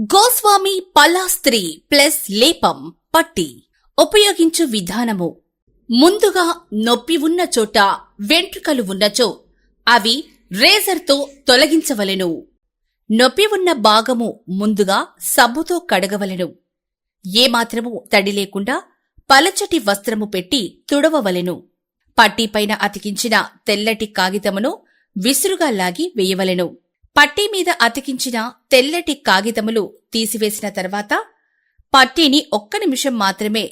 Goswami పల్లాస్త్రి plus లేపం పట్టి. ఉపయోగించు విధానము. ముందుగా నొప్పి ఉన్న చోట వెంట్రుకలు ఉన్నచో అవి రేజర్తో తొలగించవలెను. నొప్పి ఉన్న భాగము ముందుగా సబ్బుతో కడగవలెను. ఏమాత్రము తడి లేకుండా పలచటి వస్త్రము పెట్టి తుడవవలెను. పట్టిపైన అతికించిన తెల్లటి కాగితమును విసురుగా లాగి వేయవలెను. పట్టీ మీద అతికించిన తెల్లటి కాగితములు తీసివేసిన తర్వాత పట్టీని ఒక్క నిమిషం మాత్రమే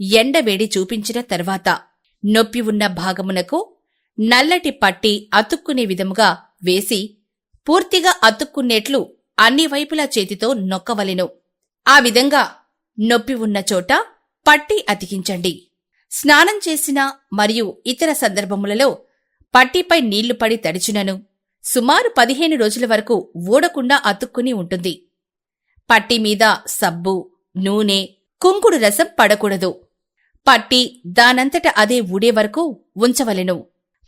ఎండవేడి చూపించిన తర్వాత నొప్పి ఉన్న భాగమునకు నల్లటి పట్టీ అతుక్కునే విధముగా వేసి పూర్తిగా అతుక్కునేట్లు అన్ని వైపులా చేతితో నొక్కవలెను. ఆ విధంగా నొప్పి ఉన్న చోట పట్టీ అతికించండి. స్నానం చేసిన మరియు ఇతర సందర్భములలో పట్టీపై నీళ్ళు పడి తడిచినను. సుమారు పదిహేను రోజుల వరకు ఊడకుండా అతుక్కుని ఉంటుంది. పట్టి మీద సబ్బు నూనె కుంకుడు రసం పడకూడదు. పట్టి దానంతట అదే ఊడే వరకు ఉంచవలెను.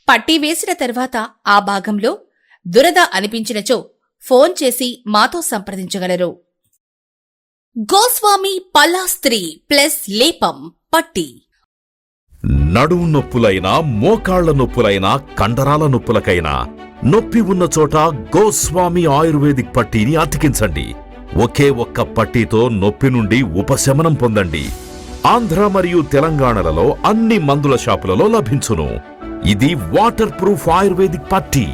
పట్టీ వేసిన తర్వాత ఆ భాగంలో దురద అనిపించినచో ఫోన్ చేసి మాతో సంప్రదించగలరు. గోస్వామి పల్లాస్త్రీ ప్లస్ లేపం పట్టి. నడుము నొప్పులైనా మోకాళ్ళ నొప్పులైనా కండరాల నొప్పులకైనా నొప్పి ఉన్న చోట గోస్వామి ఆయుర్వేదిక్ పట్టీని అతికించండి. ఒకే ఒక్క పట్టీతో నొప్పి నుండి ఉపశమనం పొందండి. ఆంధ్ర మరియు తెలంగాణలలో అన్ని మందుల షాపులలో లభించును. ఇది వాటర్ ప్రూఫ్ ఆయుర్వేదిక్ పట్టీ.